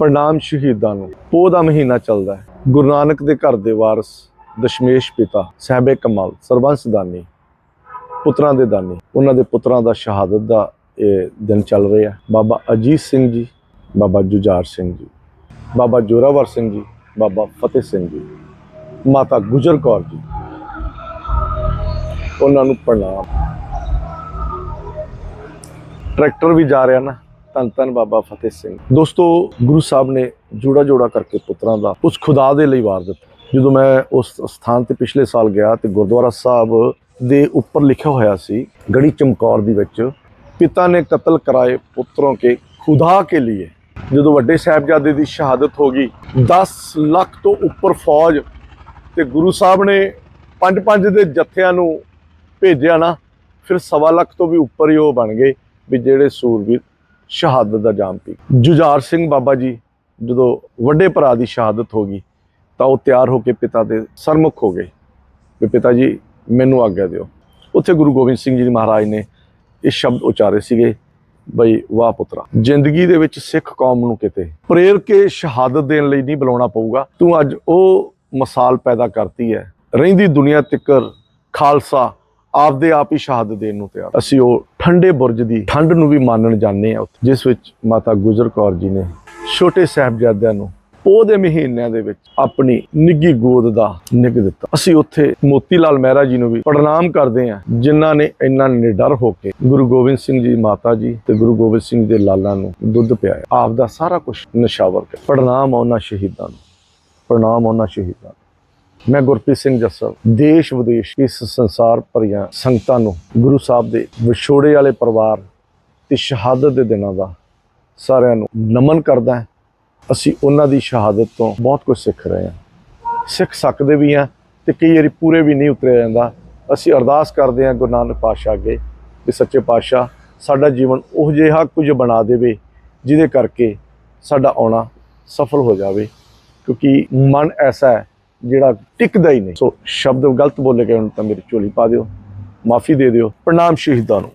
ਪ੍ਰਣਾਮ ਸ਼ਹੀਦਾਂ ਨੂੰ। ਪੋਹ ਦਾ ਮਹੀਨਾ ਚੱਲਦਾ ਹੈ। ਗੁਰੂ ਨਾਨਕ ਦੇ ਘਰ ਦੇ ਵਾਰਸ ਦਸ਼ਮੇਸ਼ ਪਿਤਾ ਸਾਹਿਬੇ ਕਮਾਲ, ਸਰਬੰਸ ਦਾਨੀ, ਪੁੱਤਰਾਂ ਦੇ ਦਾਨੀ, ਉਹਨਾਂ ਦੇ ਪੁੱਤਰਾਂ ਦਾ ਸ਼ਹਾਦਤ ਦਾ ਇਹ ਦਿਨ ਚੱਲ ਰਿਹਾ ਬਾਬਾ ਅਜੀਤ ਸਿੰਘ ਜੀ, ਬਾਬਾ ਜੁਝਾਰ ਸਿੰਘ ਜੀ, ਬਾਬਾ ਜੋਰਾਵਰ ਸਿੰਘ ਜੀ, ਬਾਬਾ ਫਤਿਹ ਸਿੰਘ ਜੀ, ਮਾਤਾ ਗੁਜਰ ਕੌਰ ਜੀ, ਉਹਨਾਂ ਨੂੰ ਪ੍ਰਣਾਮ। ਟਰੈਕਟਰ ਵੀ ਜਾ ਰਿਹਾ ਨਾ। ਧੰਨ ਧੰਨ ਬਾਬਾ ਫਤਿਹ ਸਿੰਘ। ਦੋਸਤੋ, ਗੁਰੂ ਸਾਹਿਬ ਨੇ ਜੋੜਾ ਜੋੜਾ ਕਰਕੇ ਪੁੱਤਰਾਂ ਦਾ ਉਸ ਖੁਦਾ ਦੇ ਲਈ ਵਾਰ ਦਿੱਤਾ। ਜਦੋਂ ਮੈਂ ਉਸ ਸਥਾਨ ਤੇ ਪਿਛਲੇ ਸਾਲ ਗਿਆ ਤੇ ਗੁਰਦੁਆਰਾ ਸਾਹਿਬ ਦੇ ਉੱਪਰ ਲਿਖਿਆ ਹੋਇਆ ਸੀ, ਗੜੀ ਚਮਕੌਰ ਦੀ ਵਿੱਚ, ਪਿਤਾ ਨੇ ਕਤਲ ਕਰਾਏ ਪੁੱਤਰੋਂ ਕੇ ਖੁਦਾ ਕੇ ਲਈ ਜਦੋਂ ਵੱਡੇ ਸਾਹਿਬਜ਼ਾਦੇ ਦੀ ਸ਼ਹਾਦਤ ਹੋ ਗਈ 10 ਲੱਖ ਤੋਂ ਉੱਪਰ ਫੌਜ ਤੇ ਗੁਰੂ ਸਾਹਿਬ ਨੇ ਪੰਜ ਪੰਜ ਦੇ ਜੱਥਿਆਂ ਨੂੰ ਭੇਜਿਆ ਨਾ, ਫਿਰ ਸਵਾ ਲੱਖ ਤੋਂ ਵੀ ਉੱਪਰ ਹੀ ਉਹ ਬਣ ਗਏ ਵੀ ਜਿਹੜੇ ਸੂਰਬੀਰ ਸ਼ਹਾਦਤ ਦਾ ਜਾਮ ਪੀ। ਜੁਝਾਰ ਸਿੰਘ ਬਾਬਾ ਜੀ, ਜਦੋਂ ਵੱਡੇ ਭਰਾ ਦੀ ਸ਼ਹਾਦਤ ਹੋ ਗਈ, ਤਾਂ ਉਹ ਤਿਆਰ ਹੋ ਕੇ ਪਿਤਾ ਦੇ ਸਰਮੁਖ ਹੋ ਗਏ। ਵੀ ਪਿਤਾ ਜੀ, ਮੈਨੂੰ ਆਗਿਆ ਦਿਓ। ਉੱਥੇ ਗੁਰੂ ਗੋਬਿੰਦ ਸਿੰਘ ਜੀ ਮਹਾਰਾਜ ਨੇ ਇਹ ਸ਼ਬਦ ਉਚਾਰੇ ਸੀਗੇ, ਬਈ ਵਾਹ ਪੁੱਤਰਾ, ਜ਼ਿੰਦਗੀ ਦੇ ਵਿੱਚ ਸਿੱਖ ਕੌਮ ਨੂੰ ਕਿਤੇ ਪ੍ਰੇਰ ਕੇ ਸ਼ਹਾਦਤ ਦੇਣ ਲਈ ਨਹੀਂ ਬੁਲਾਉਣਾ ਪਊਗਾ। ਤੂੰ ਅੱਜ ਉਹ ਮਿਸਾਲ ਪੈਦਾ ਕਰਤੀ ਹੈ। ਰਹਿੰਦੀ ਦੁਨੀਆ ਤਿੱਕਰ, ਖਾਲਸਾ ਆਪਦੇ ਆਪ ਹੀ ਸ਼ਹਾਦਤ ਦੇਣ ਨੂੰ ਤਿਆਰ। ਅਸੀਂ ਉਹ ਠੰਡੇ ਬੁਰਜ ਦੀ ਠੰਡ ਨੂੰ ਵੀ ਮਾਨਣ ਜਾਂਦੇ ਆ ਜਿਸ ਵਿੱਚ ਮਾਤਾ ਗੁਜਰ ਕੌਰ ਜੀ ਨੇ ਛੋਟੇ ਸਾਹਿਬਜ਼ਾਦਿਆਂ ਨੂੰ ਉਹਦੇ ਮਹੀਨਿਆਂ ਦੇ ਵਿੱਚ ਆਪਣੀ ਨਿੱਗੀ ਗੋਦ ਦਾ ਨਿੱਘ ਦਿੱਤਾ। ਅਸੀਂ ਉੱਥੇ ਮੋਤੀ ਲਾਲ ਮਹਿਰਾ ਜੀ ਨੂੰ ਵੀ ਪ੍ਰਣਾਮ ਕਰਦੇ ਹਾਂ, ਜਿਨ੍ਹਾਂ ਨੇ ਇੰਨਾ ਨਿਡਰ ਹੋ ਕੇ ਗੁਰੂ ਗੋਬਿੰਦ ਸਿੰਘ ਜੀ ਮਾਤਾ ਜੀ ਤੇ ਗੁਰੂ ਗੋਬਿੰਦ ਸਿੰਘ ਦੇ ਲਾਲਾਂ ਨੂੰ ਦੁੱਧ ਪਿਆਇਆ। ਆਪ ਦਾ ਸਾਰਾ ਕੁਝ ਨਸ਼ਾਵਰ ਕਰ ਪ੍ਰਣਾਮ ਉਹਨਾਂ ਸ਼ਹੀਦਾਂ ਨੂੰ, ਪ੍ਰਣਾਮ ਉਹਨਾਂ ਸ਼ਹੀਦਾਂ ਨੂੰ। ਮੈਂ ਗੁਰਪ੍ਰੀਤ ਸਿੰਘ ਜੱਸਲ ਦੇਸ਼ ਵਿਦੇਸ਼ ਇਸ ਸੰਸਾਰ ਭਰੀਆਂ ਸੰਗਤਾਂ ਨੂੰ ਗੁਰੂ ਸਾਹਿਬ ਦੇ ਵਿਛੋੜੇ ਵਾਲੇ ਪਰਿਵਾਰ ਤੇ ਸ਼ਹਾਦਤ ਦੇ ਦਿਨਾਂ ਦਾ ਸਾਰਿਆਂ ਨੂੰ ਨਮਨ ਕਰਦਾ ਹਾਂ। ਅਸੀਂ ਉਹਨਾਂ ਦੀ ਸ਼ਹਾਦਤ ਤੋਂ ਬਹੁਤ ਕੁਝ ਸਿੱਖ ਰਹੇ ਹਾਂ। ਸਿੱਖ ਸਕਦੇ ਵੀ ਹਾਂ ਤੇ ਕਈ ਵਾਰੀ ਪੂਰੇ ਵੀ ਨਹੀਂ ਉਤਰਿਆ ਜਾਂਦਾ। ਅਸੀਂ ਅਰਦਾਸ ਕਰਦੇ ਹਾਂ ਗੁਰੂ ਨਾਨਕ ਪਾਤਸ਼ਾਹ ਅੱਗੇ ਕਿ ਸੱਚੇ ਪਾਤਸ਼ਾਹ ਸਾਡਾ ਜੀਵਨ ਉਹ ਜਿਹਾ ਕੁਝ ਬਣਾ ਦੇਵੇ ਜਿਹਦੇ ਕਰਕੇ ਸਾਡਾ ਆਉਣਾ ਸਫਲ ਹੋ ਜਾਵੇ। ਕਿਉਂਕਿ ਮਨ ਐਸਾ ਹੈ ਜਿਹੜਾ ਟਿਕਦਾ ਹੀ ਨਹੀਂ। ਸੋ ਸ਼ਬਦ ਗਲਤ ਬੋਲੇ ਗਏ ਹੁਣ ਤਾਂ ਮੇਰੀ ਝੋਲੀ ਪਾ ਦਿਓ, ਮਾਫੀ ਦੇ ਦਿਓ, ਪ੍ਰਣਾਮ ਸ਼ਹੀਦਾਂ ਨੂੰ।